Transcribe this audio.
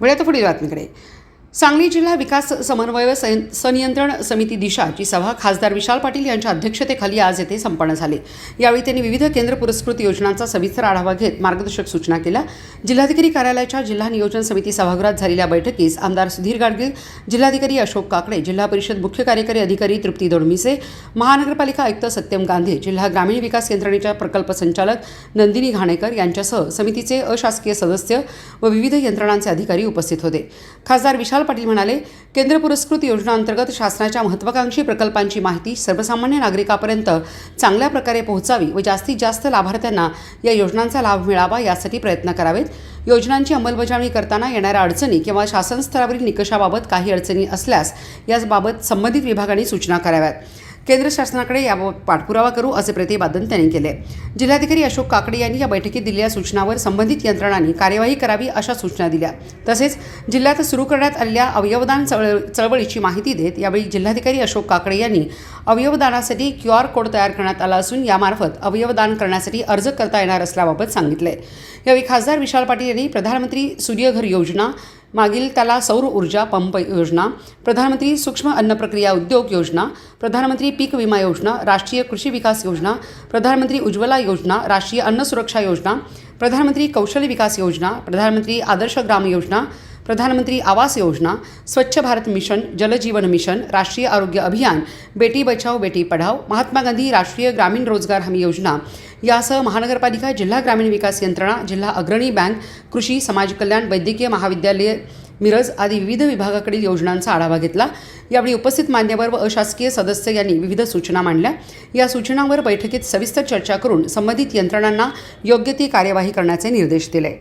वेळात पुढील बातमीकडे सांगली जिल्हा विकास समन्वय सं- संनियंत्रण समिती दिशाची सभा खासदार विशाल पाटील यांच्या अध्यक्षतेखाली आज येथे संपन्न झाली. यावेळी त्यांनी विविध केंद्र पुरस्कृत योजनांचा सविस्तर आढावा घेत मार्गदर्शक सूचना केल्या. जिल्हाधिकारी कार्यालयाच्या जिल्हा नियोजन समिती सभागृहात झालेल्या बैठकीस आमदार सुधीर गाडगीळ जिल्हाधिकारी अशोक काकडे जिल्हा परिषद मुख्य कार्यकारी अधिकारी तृप्ती दोडमिसे महानगरपालिका आयुक्त सत्यम गांधी जिल्हा ग्रामीण विकास यंत्रणेच्या प्रकल्प संचालक नंदिनी घाणेकर यांच्यासह समितीचे अशासकीय सदस्य व विविध यंत्रणांचे अधिकारी उपस्थित होते. खासदार विशाल पाटील म्हणाले केंद्र पुरस्कृत योजनांतर्गत शासनाच्या महत्वाकांक्षी प्रकल्पांची माहिती सर्वसामान्य नागरिकापर्यंत चांगल्या प्रकारे पोहोचावी व जास्तीत जास्त लाभार्थ्यांना या योजनांचा लाभ मिळावा यासाठी प्रयत्न करावेत. योजनांची अंमलबजावणी करताना येणाऱ्या अडचणी किंवा शासन स्तरावरील निकषाबाबत काही अडचणी असल्यास याबाबत संबंधित विभागांनी सूचना कराव्यात. केंद्र शासनाकडे याबाबत पाठपुरावा करू असे प्रतिपादन त्यांनी केले. जिल्हाधिकारी अशोक काकडे यांनी या बैठकीत दिलेल्या सूचनावर संबंधित यंत्रणांनी कार्यवाही करावी अशा सूचना दिल्या. तसेच जिल्ह्यात सुरू करण्यात आलेल्या अवयवदान चळव चळवळीची माहिती देत यावेळी जिल्हाधिकारी अशोक काकडे यांनी अवयवदानासाठी क्यू आर कोड तयार करण्यात आला असून यामार्फत अवयवदान करण्यासाठी अर्ज करता येणार असल्याबाबत सांगितले. यावेळी खासदार विशाल पाटील यांनी प्रधानमंत्री सूर्यघर योजना मागील त्याला सौर ऊर्जा पंप योजना प्रधानमंत्री सूक्ष्म अन्न प्रक्रिया उद्योग योजना प्रधानमंत्री पीक विमा योजना राष्ट्रीय कृषी विकास योजना प्रधानमंत्री उज्ज्वला योजना राष्ट्रीय अन्न सुरक्षा योजना प्रधानमंत्री कौशल्य विकास योजना प्रधानमंत्री आदर्श ग्राम योजना प्रधानमंत्री आवास योजना स्वच्छ भारत मिशन जलजीवन मिशन राष्ट्रीय आरोग्य अभियान बेटी बचाओ बेटी पढाओ महात्मा गांधी राष्ट्रीय ग्रामीण रोजगार हमी योजना यासह महानगरपालिका जिल्हा ग्रामीण विकास यंत्रणा जिल्हा अग्रणी बँक कृषी समाज कल्याण वैद्यकीय महाविद्यालय मिरज आदी विविध विभागाकडील योजनांचा आढावा घेतला. यावेळी उपस्थित मान्यवर व अशासकीय सदस्य यांनी विविध सूचना मांडल्या. या सूचनांवर बैठकीत सविस्तर चर्चा करून संबंधित यंत्रणांना योग्य ती कार्यवाही करण्याचे निर्देश दिले.